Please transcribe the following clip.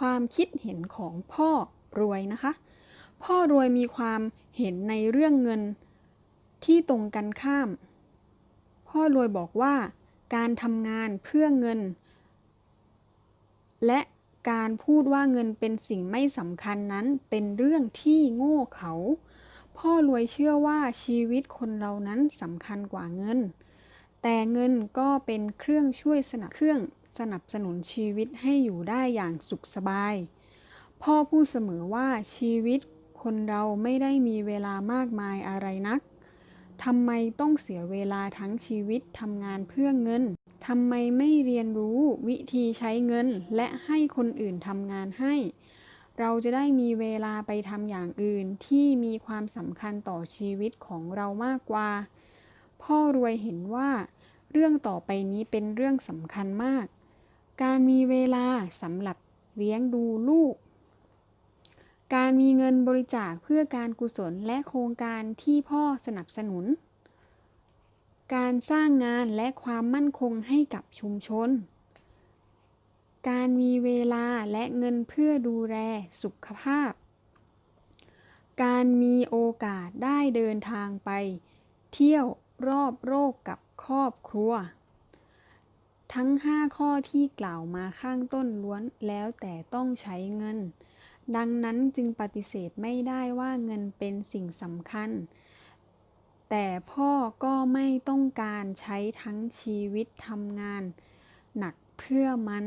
ความคิดเห็นของพ่อรวยนะคะ พ่อรวยมีความเห็นในเรื่องเงินที่ตรงกันข้าม พ่อรวยบอกว่า การทำงานเพื่อเงิน และการพูดว่าเงินเป็นสิ่งไม่สำคัญนั้นเป็นเรื่องที่โง่เขา พ่อรวยเชื่อว่าชีวิตคนเรานั้นสำคัญกว่าเงิน แต่เงินก็เป็นเครื่องช่วยสนับเครื่อง สนับสนุนชีวิตให้อยู่ได้อย่างสุขสบาย พ่อพูดเสมอว่าชีวิตคนเราไม่ได้มีเวลามากมายอะไรนักทำไมต้องเสียเวลาทั้งชีวิตทำงานเพื่อเงินทำไมไม่เรียนรู้วิธีใช้เงินและให้คนอื่นทำงานให้ เราจะได้มีเวลาไปทำอย่างอื่นที่มีความสำคัญต่อชีวิตของเรามากกว่า พ่อรวยเห็นว่า เรื่องต่อไปนี้เป็นเรื่องสำคัญมาก การมีเวลาสำหรับเลี้ยงดูลูก การมีเงินบริจาคเพื่อการกุศลและโครงการที่พ่อสนับสนุน การสร้างงานและความมั่นคงให้กับชุมชน การมีเวลาและเงินเพื่อดูแลสุขภาพ การมีโอกาสได้เดินทางไป เที่ยวรอบโลกกับครอบครัว ทั้ง 5 ข้อที่กล่าวมาข้างต้นล้วนแล้วแต่ต้องใช้เงิน ดังนั้นจึงปฏิเสธไม่ได้ว่าเงินเป็นสิ่งสำคัญ แต่พ่อก็ไม่ต้องการใช้ทั้งชีวิตทำงาน หนักเพื่อมัน